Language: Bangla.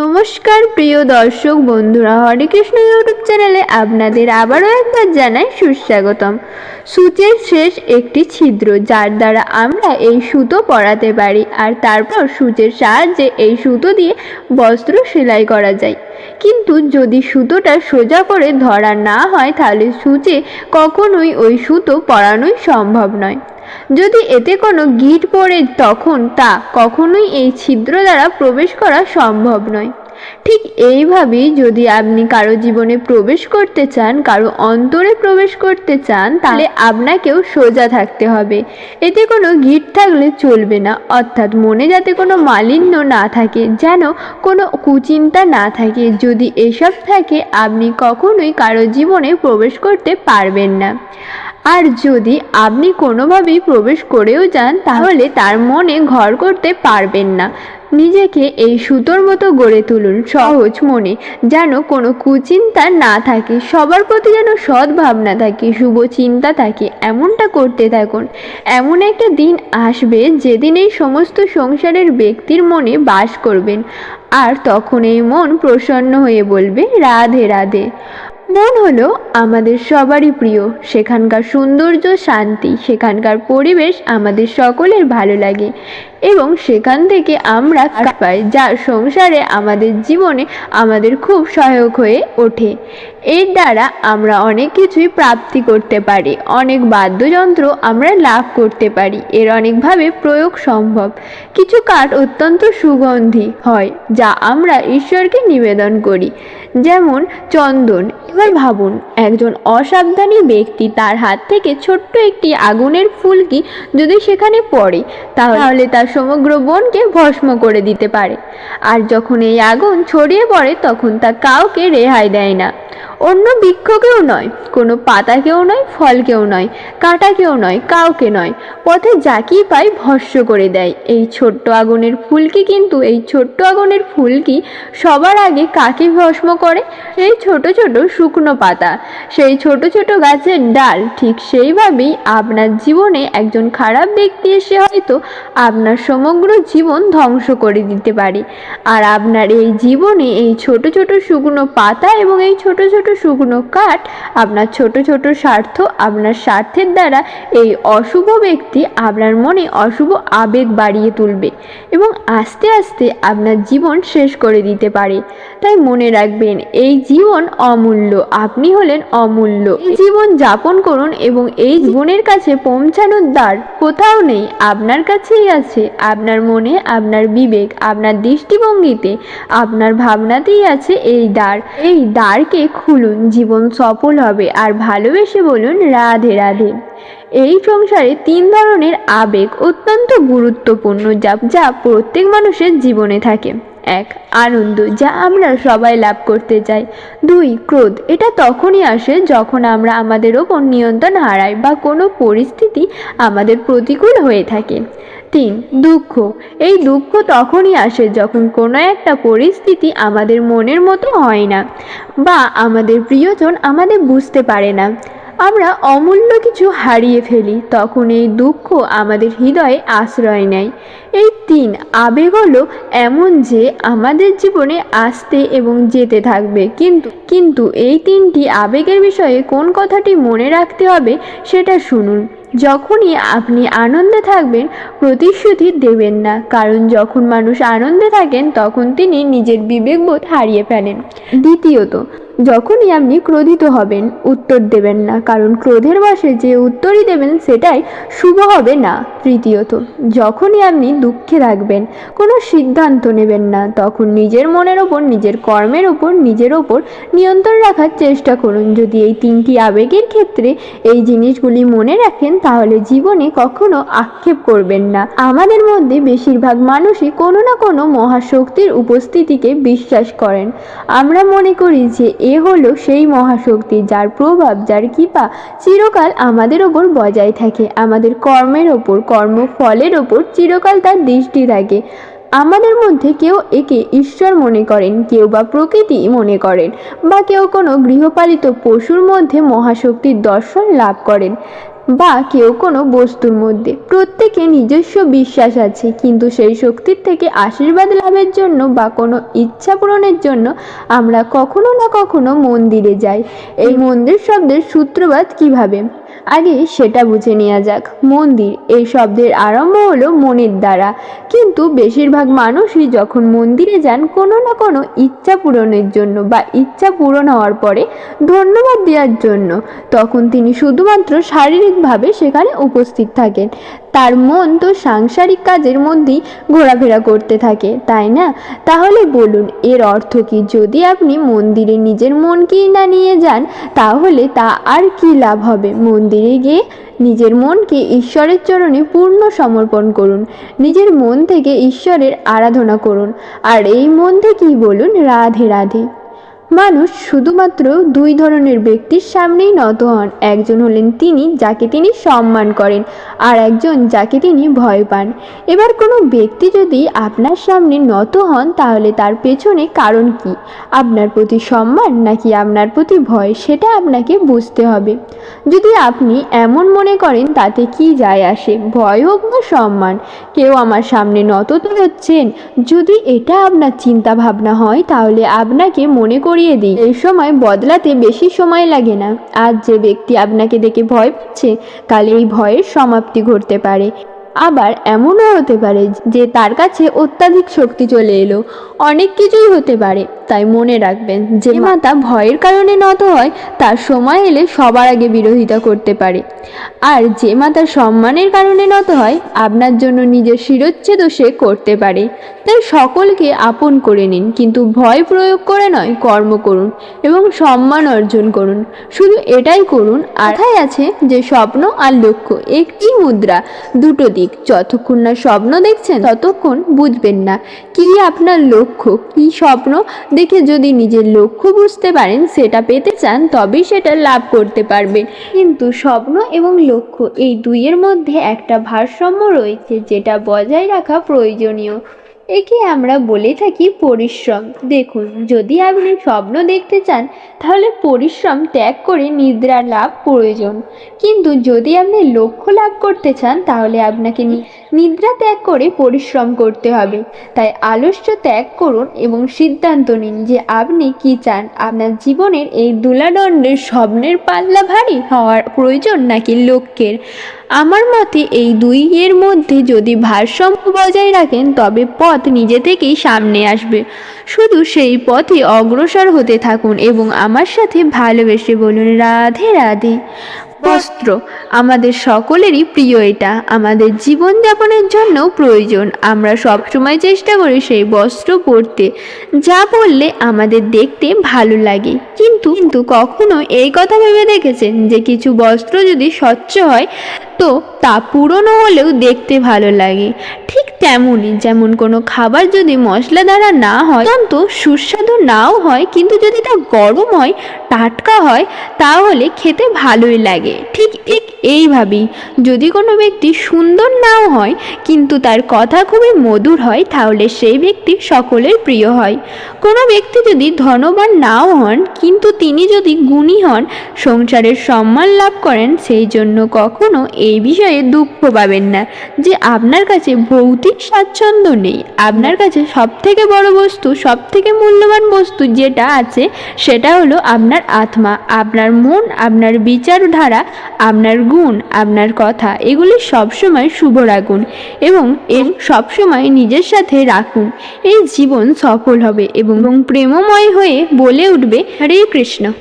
নমস্কার, প্রিয় দর্শক বন্ধুরা, হরে কৃষ্ণ ইউটিউব চ্যানেলে আপনাদের আবারও একবার জানাই সুস্বাগতম। সূচের শেষ একটি ছিদ্র, যার দ্বারা আমরা এই সুতো পরাতে পারি আর তারপর সূচের সাহায্যে এই সুতো দিয়ে বস্ত্র সেলাই করা যায়। কিন্তু যদি সুতোটা সোজা করে ধরা না হয়, তাহলে সূচে কখনোই ওই সুতো পরানোই সম্ভব নয়। যদি এতে কোনো গিট পড়ে, তখন তা কখনোই এই ছিদ্র দ্বারা প্রবেশ করা সম্ভব নয়। ঠিক এইভাবেই যদি আপনি কারও জীবনে প্রবেশ করতে চান, কারও অন্তরে প্রবেশ করতে চান, তাহলে আপনাকেও সোজা থাকতে হবে। এতে কোনো গিট থাকলে চলবে না, অর্থাৎ মনে যাতে কোনো মালিন্য না থাকে, যেন কোনো কুচিন্তা না থাকে। যদি এসব থাকে, আপনি কখনোই কারও জীবনে প্রবেশ করতে পারবেন না। আর যদি আপনি কোনোভাবেই প্রবেশ করেও যান, তাহলে তার মনে ঘর করতে পারবেন না। নিজেকে এই সুতোর মতো গড়ে তুলুন, সহজ মনে, যেন কোনো কুচিন্তা না থাকে, সবার প্রতি যেন সৎ ভাবনা থাকে, শুভ চিন্তা থাকে, এমনটা করতে থাকুন। এমন একটা দিন আসবে যেদিন এই সমস্ত সংসারের ব্যক্তির মনে বাস করবেন, আর তখন এই মন প্রসন্ন হয়ে বলবে, রাধে রাধে। মন হলো আমাদের সবারই প্রিয়। সেখানকার সৌন্দর্য শান্তি সেখানকার পরিবেশ আমাদের সকলের ভালো লাগে। এবং সেখান থেকে আমরা কাজ পাই যা সংসারে আমাদের জীবনে আমাদের খুব সহায়ক হয়ে ওঠে। এর দ্বারা আমরা অনেক কিছুই প্রাপ্তি করতে পারি অনেক বাদ্যযন্ত্র আমরা লাভ করতে পারি এর অনেকভাবে প্রয়োগ সম্ভব। কিছু কাঠ অত্যন্ত সুগন্ধি হয় যা আমরা ঈশ্বরকে নিবেদন করি যেমন চন্দন। এবার ভাবুন একজন অসাবধানী ব্যক্তি তার হাত থেকে ছোট্ট একটি আগুনের ফুলকি যদি সেখানে পড়ে তাহলে তার সমগ্র বনকে ভস্ম করে দিতে পারে। আর যখন এই আগুন ছড়িয়ে পড়ে, তখন তা কাউকে রেহাই দেয় না। অন্য বৃক্ষকেও নয়, কোনো পাতাকেও নয়, ফলকেও নয়, কাঁটাকেও নয়, কাউকে নয়। পথে যাকেই পায় ভস্য করে দেয়। এই ছোট্ট আগুনের ফুলকি কিন্তু, এই ছোট্ট আগুনের ফুলকি সবার আগে কাকে ভস্ম করে? এই ছোট ছোট শুকনো পাতা। সেই ছোট ছোট গাছের ডাল, ঠিক সেইভাবেই আপনার জীবনে একজন খারাপ ব্যক্তি এসে হয়তো আপনার সমগ্র জীবন ধ্বংস করে দিতে পারে। আর আপনার এই জীবনে এই ছোট ছোট শুকনো পাতা এবং এই ছোট ছোট শুকনো কাঠ, আপনার ছোট ছোট স্বার্থ, আপনার স্বার্থের দ্বারা এই অশুভ ব্যক্তি আপনার মনে অশুভ আবেগ বাড়িয়ে তুলবে এবং আস্তে আস্তে আপনার জীবন শেষ করে দিতে পারে। তাই মনে রাখবেন, এই জীবন অমূল্য, আপনি হলেন অমূল্য। এই জীবন যাপন করুন এবং এই জীবনের কাছে পৌঁছানোর দ্বার কোথাও নেই, আপনার কাছেই আছে। আপনার মনে, আপনার বিবেক, আপনার দৃষ্টিভঙ্গিতে, আপনার ভাবনাতেই আছে এই দ্বার। এই দ্বারকে খুলুন, জীবন সফল হবে, আর ভালোবেসে বলুন, রাধে রাধে। এই সংসারে তিন ধরনের আবেগ অত্যন্ত গুরুত্বপূর্ণ, যা যা প্রত্যেক মানুষের জীবনে থাকে। এক আনন্দ যা আমরা সবাই লাভ করতে চাই। দুই, ক্রোধ। এটা তখনই আসে যখন আমরা আমাদের ওপর নিয়ন্ত্রণ হারাই বা কোনো পরিস্থিতি আমাদের প্রতিকূল হয়ে থাকে। তিন, দুঃখ। এই দুঃখ তখনই আসে যখন কোনো একটা পরিস্থিতি আমাদের মনের মতো হয় না বা আমাদের প্রিয়জন আমাদের বুঝতে পারে না। আমরা অমূল্য কিছু হারিয়ে ফেলি, তখন এই দুঃখ আমাদের হৃদয়ে আশ্রয় নেয়। এই তিন আবেগ হলো এমন যে আমাদের জীবনে আসতে এবং যেতে থাকবে। কিন্তু কিন্তু এই তিনটি আবেগের বিষয়ে কোন কথাটি মনে রাখতে হবে সেটা শুনুন। যখনই আপনি আনন্দে থাকবেন, প্রতিশ্রুতি দেবেন না। কারণ যখন মানুষ আনন্দে থাকেন, তখন তিনি নিজের বিবেকবোধ হারিয়ে ফেলেন। দ্বিতীয়ত যখনই আপনি ক্রোধিত হবেন, উত্তর দেবেন না। কারণ ক্রোধের বসে যে উত্তরই দেবেন, সেটাই শুভ হবে না। তৃতীয়ত, যখনই আপনি দুঃখে থাকবেন, কোনো সিদ্ধান্ত নেবেন না। তখন নিজের মনের ওপর, নিজের কর্মের ওপর, নিজের ওপর নিয়ন্ত্রণ রাখার চেষ্টা করুন। যদি এই তিনটি আবেগের ক্ষেত্রে এই জিনিসগুলি মনে রাখেন, তাহলে জীবনে কখনো আক্ষেপ করবেন না। আমাদের মধ্যে বেশিরভাগ মানুষই কোনো না কোনো মহাশক্তির উপস্থিতিকে বিশ্বাস করেন। আমরা মনে করি যে এ হলো সেই মহাশক্তি যার প্রভাব, যার কৃপা চিরকাল আমাদের ওপর বজায় থাকে। আমাদের কর্মের ওপর, কর্মফলের ওপর চিরকাল তার দৃষ্টি থাকে। আমাদের মধ্যে কেউ একে ঈশ্বর মনে করেন, কেউ বা প্রকৃতি মনে করেন, বা কেউ কোনো গৃহপালিত পশুর মধ্যে মহাশক্তির দর্শন লাভ করেন। বা কেউ কোনো বস্তুর মধ্যে। প্রত্যেকে নিজস্ব বিশ্বাস আছে, কিন্তু সেই শক্তির থেকে আশীর্বাদ লাভের জন্য বা কোনো ইচ্ছা পূরণের জন্য আমরা কখনো না কখনো মন্দিরে যাই। এই মন্দির শব্দের সূত্রপাত কীভাবে? আগে সেটা বুঝে নেওয়া যাক। মন্দির, এই শব্দের আরম্ভ হলো মনের দ্বারা। কিন্তু বেশিরভাগ মানুষই যখন মন্দিরে যান, কোনো না কোনো ইচ্ছা পূরণের জন্য বা ইচ্ছা পূরণ হওয়ার পরে ধন্যবাদ দেওয়ার জন্য তখন তিনি শুধুমাত্র শারীরিকভাবে সেখানে উপস্থিত থাকেন। তার মন তো সাংসারিক কাজের মধ্যেই ঘোরাফেরা করতে থাকে, তাই না? তাহলে বলুন, এর অর্থ কি? যদি আপনি মন্দিরে নিজের মনকেই না নিয়ে যান, তাহলে তা আর কি লাভ হবে? মন্দিরে গিয়ে নিজের মনকে ঈশ্বরের চরণে পূর্ণ সমর্পণ করুন। নিজের মন থেকে ঈশ্বরের আরাধনা করুন। আর এই মন থেকেই বলুন, রাধে রাধে। মানুষ শুধুমাত্র দুই ধরনের ব্যক্তির সামনেই নত হন। একজন হলেন তিনি, যাকে তিনি সম্মান করেন, আর একজন যাকে তিনি ভয় পান। এবার কোনো ব্যক্তি যদি আপনার সামনে নত হন, তাহলে তার পেছনে কারণ কি? আপনার প্রতি সম্মান নাকি আপনার প্রতি ভয়, সেটা আপনাকে বুঝতে হবে। যদি আপনি এমন মনে করেন, তাতে কি যায় আসে, ভয় হোক বা সম্মান, কেউ আমার সামনে নত তো হচ্ছেন যদি এটা আপনার চিন্তা ভাবনা হয়, তাহলে আপনাকে মনে করিয়ে দিই। এই সময় বদলাতে বেশি সময় লাগে না। আজ যে ব্যক্তি আপনাকে দেখে ভয় পাচ্ছে, কাল এই ভয়ের সমাপ্তি ঘটতে পারে। আবার এমনও হতে পারে যে তার কাছে অত্যাধিক শক্তি চলে এলো। অনেক কিছুই হতে পারে তাই মনে রাখবেন যে মাতা ভয়ের কারণে নত হয় তার সময় এলে সবার আগে বিরোধিতা করতে পারে। আর যে মাতা সম্মানের কারণে নত হয় আপনার জন্য নিজের শিরচ্ছেদও সে করতে পারে। তাই সকলকে আপন করে নিন কিন্তু ভয় প্রয়োগ করে নয় কর্ম করুন এবং সম্মান অর্জন করুন। শুধু এটাই করুন আঠায় আছে যে স্বপ্ন আর লক্ষ্য? একটি মুদ্রা দুটো দিক যতক্ষণ না স্বপ্ন দেখছেন, ততক্ষণ বুঝবেন না। কি আপনার লক্ষ্য? কি স্বপ্ন? দেখে যদি নিজের লক্ষ্য বুঝতে পারেন, সেটা পেতে চান, তবেই সেটা লাভ করতে পারবেন। কিন্তু স্বপ্ন এবং লক্ষ্য, এই দুইয়ের মধ্যে একটা ভারসাম্য রয়েছে, যেটা বজায় রাখা প্রয়োজনীয়। একে আমরা বলে থাকি পরিশ্রম। দেখুন, যদি আপনি স্বপ্ন দেখতে চান, তাহলে পরিশ্রম ত্যাগ করে নিদ্রা লাভ প্রয়োজন। কিন্তু যদি আপনি লক্ষ্য লাভ করতে চান, তাহলে আপনাকে নিদ্রা ত্যাগ করে পরিশ্রম করতে হবে। তাই আলস্য ত্যাগ করুন এবং সিদ্ধান্ত নিন যে আপনি কি চান। আপনার জীবনের এই দুলাদণ্ডের স্বপ্নের পাল্লা ভারী হওয়ার প্রয়োজন নাকি লক্ষ্যের? আমার মতে এই দুইয়ের মধ্যে যদি ভারসাম্য বজায় রাখেন, তবে পথ নিজে থেকেই সামনে আসবে। শুধু সেই পথে অগ্রসর হতে থাকুন এবং আমার সাথে ভালোবেসে বলুন, রাধে রাধে। বস্ত্র আমাদের সকলেরই প্রিয় এটা। আমাদের জীবনযাপনের জন্যও প্রয়োজন। আমরা সবসময় চেষ্টা করি সেই বস্ত্র পরতে। যা বললে আমাদের দেখতে ভালো লাগে। কিন্তু কিন্তু কখনো এই কথা ভেবে দেখেছেন যে কিছু বস্ত্র যদি স্বচ্ছ হয় তো তা পুরনো হলেও দেখতে ভালো লাগে। ঠিক তেমনই যেমন কোনো খাবার যদি মশলা দ্বারা না হয়, অত্যন্ত সুস্বাদু নাও হয়, কিন্তু যদি তা গরম হয়, টাটকা হয়, তাহলে খেতে ভালোই লাগে। ঠিক ঠিক এইভাবেই যদি কোনো ব্যক্তি সুন্দর নাও হয়, কিন্তু তার কথা খুবই মধুর হয়, তাহলে সেই ব্যক্তি সকলের প্রিয় হয়। কোনো ব্যক্তি যদি ধনবান নাও হন, কিন্তু তিনি যদি গুণী হন, সংসারের সম্মান লাভ করেন, সেই জন্য কখনো এই বিষয়ে দুঃখ পাবেন না যে আপনার কাছে ভৌতিক স্বাচ্ছন্দ্য নেই। আপনার কাছে সব থেকে বড় বস্তু সব থেকে মূল্যবান বস্তু যেটা আছে, সেটা হলো আপনার আত্মা, আপনার মন, আপনার বিচারধারা, আপনার গুণ, আপনার কথা। এগুলি সবসময় শুভ রাখুন এবং এর সবসময় নিজের সাথে রাখুন। এই জীবন সফল হবে এবং প্রেমময় হয়ে বলে উঠবে হরে কৃষ্ণ।